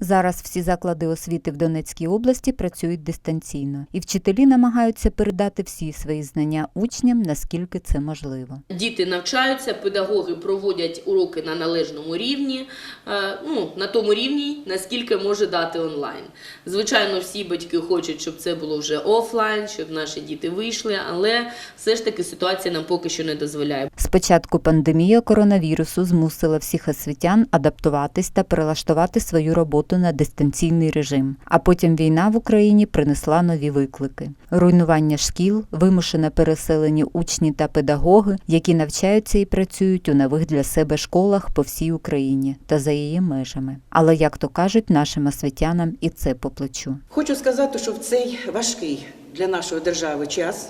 Зараз всі заклади освіти в Донецькій області працюють дистанційно, і вчителі намагаються передати всі свої знання учням, наскільки це можливо. Діти навчаються, педагоги проводять уроки на належному рівні, е, ну, на тому рівні, наскільки може дати онлайн. Звичайно, всі батьки хочуть, щоб це було вже офлайн, щоб наші діти вийшли, але все ж таки ситуація нам поки що не дозволяє. Спочатку пандемія коронавірусу змусила всіх освітян адаптуватись та перелаштувати свою роботу на дистанційний режим. А потім війна в Україні принесла нові виклики: руйнування шкіл, вимушене переселені учні та педагоги, які навчаються і працюють у нових для себе школах по всій Україні та за її межами. Але як то кажуть нашим освітянам, і це по плечу. Хочу сказати, що в цей важкий для нашої держави час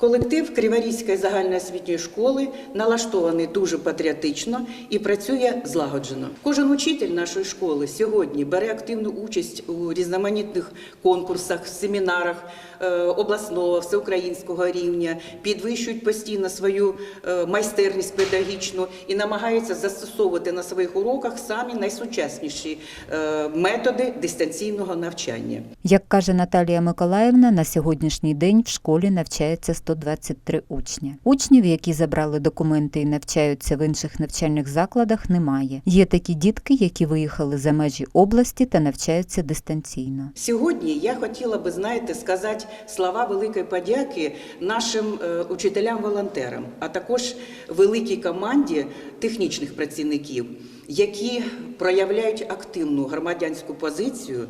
колектив Криворізької загальноосвітньої школи налаштований дуже патріотично і працює злагоджено. Кожен учитель нашої школи сьогодні бере активну участь у різноманітних конкурсах, семінарах е, обласного, всеукраїнського рівня, підвищують постійно свою е, майстерність педагогічну і намагаються застосовувати на своїх уроках самі найсучасніші е, методи дистанційного навчання. Як каже Наталія Миколаївна, на сьогоднішній день в школі навчається 123 учня. Учнів, які забрали документи і навчаються в інших навчальних закладах, немає. Є такі дітки, які виїхали за межі області та навчаються дистанційно. Сьогодні я хотіла би, знаєте, сказати слова великої подяки нашим е, учителям-волонтерам, а також великій команді технічних працівників, які проявляють активну громадянську позицію,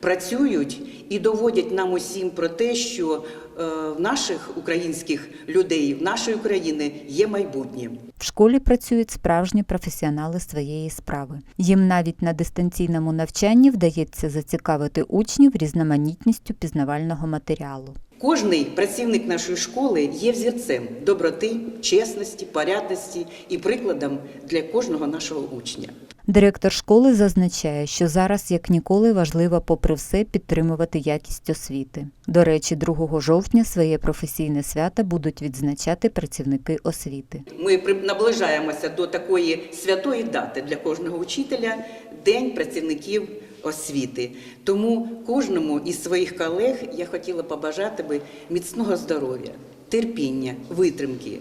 працюють і доводять нам усім про те, що е, в наших українських людей, в нашої України є майбутнє. В школі працюють справжні професіонали своєї справи. Їм навіть на дистанційному навчанні вдається зацікавити учнів різноманітністю пізнавального матеріалу. Кожний працівник нашої школи є взірцем доброти, чесності, порядності і прикладом для кожного нашого учня. Директор школи зазначає, що зараз як ніколи важливо, попри все, підтримувати якість освіти. До речі, 2 жовтня своє професійне свято будуть відзначати працівники освіти. Ми наближаємося до такої святої дати для кожного учителя День працівників освіти. Тому кожному із своїх колег я хотіла побажати би міцного здоров'я, терпіння, витримки.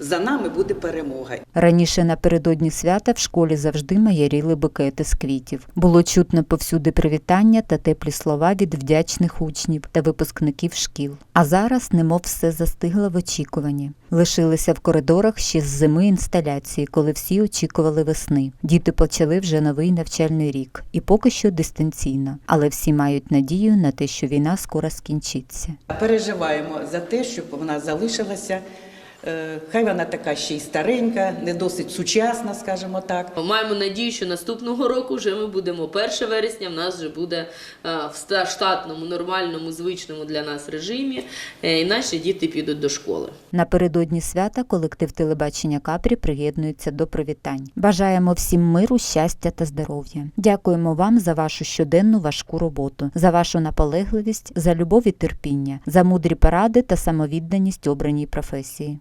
За нами буде перемога. Раніше напередодні свята в школі завжди маяріли букети з квітів. Було чутно повсюди привітання та теплі слова від вдячних учнів та випускників шкіл. А зараз, немов все застигло в очікуванні. Лишилися в коридорах ще з зими інсталяції, коли всі очікували весни. Діти почали вже новий навчальний рік, і поки що дистанційно. Але всі мають надію на те, що війна скоро скінчиться. Переживаємо за те, щоб вона залишилася. Е, Хай вона така ще й старенька, не досить сучасна, скажімо так. Маємо надію, що наступного року вже ми будемо 1 вересня. В нас вже буде е, в ста- штатному, нормальному, звичному для нас режимі, е, і наші діти підуть до школи. Напередодні свята колектив телебачення Капрі приєднується до привітань. Бажаємо всім миру, щастя та здоров'я. Дякуємо вам за вашу щоденну важку роботу, за вашу наполегливість, за любов і терпіння, за мудрі поради та самовідданість обраній професії.